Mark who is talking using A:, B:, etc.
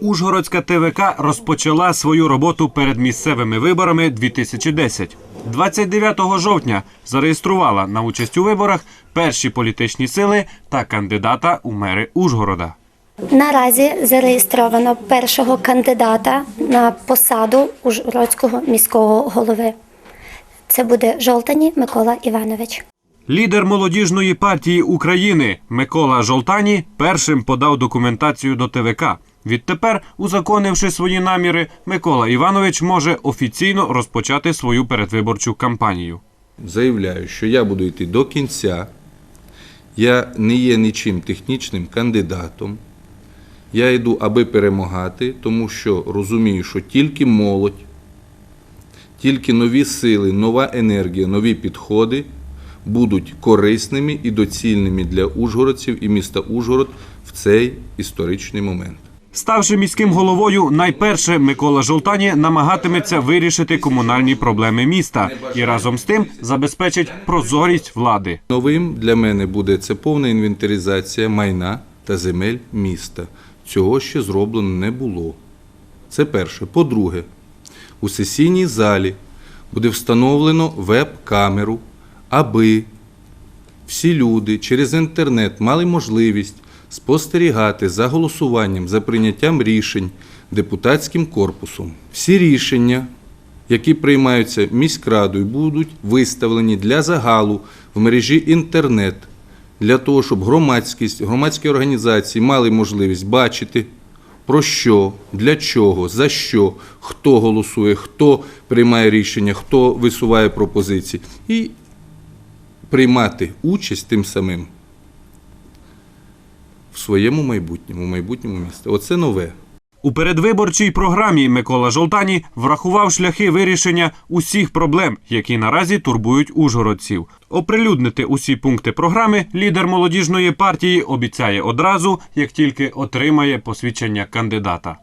A: Ужгородська ТВК розпочала свою роботу перед місцевими виборами 2010. 29 жовтня зареєструвала на участь у виборах перші політичні сили та кандидата у мери Ужгорода.
B: Наразі зареєстровано першого кандидата на посаду Ужгородського міського голови. Це буде Жолтані Микола Іванович.
A: Лідер молодіжної партії України Микола Жолтані першим подав документацію до ТВК. Відтепер, узаконивши свої наміри, Микола Іванович може офіційно розпочати свою передвиборчу кампанію.
C: заявляю, що я буду йти до кінця. Я не є нічим технічним кандидатом. Я йду, аби перемагати, тому що розумію, що тільки молодь, тільки нові сили, нова енергія, нові підходи будуть корисними і доцільними для ужгородців і міста Ужгород в цей історичний момент.
A: Ставши міським головою, найперше Микола Жолтані намагатиметься вирішити комунальні проблеми міста і разом з тим забезпечить прозорість влади.
C: Новим для мене буде це повна інвентаризація майна та земель міста. Цього ще зроблено не було. Це перше. По-друге, у сесійній залі буде встановлено веб-камеру, аби всі люди через інтернет мали можливість спостерігати за голосуванням, за прийняттям рішень депутатським корпусом. Всі рішення, які приймаються міськрадою, будуть виставлені для загалу в мережі інтернет, для того, щоб громадськість, громадські організації мали можливість бачити, про що, для чого, за що, хто голосує, хто приймає рішення, хто висуває пропозиції, і приймати участь тим самим своєму майбутньому, майбутньому міста. Оце нове.
A: У передвиборчій програмі Микола Жолтані врахував шляхи вирішення усіх проблем, які наразі турбують ужгородців. Оприлюднити усі пункти програми лідер молодіжної партії обіцяє одразу, як тільки отримає посвідчення кандидата.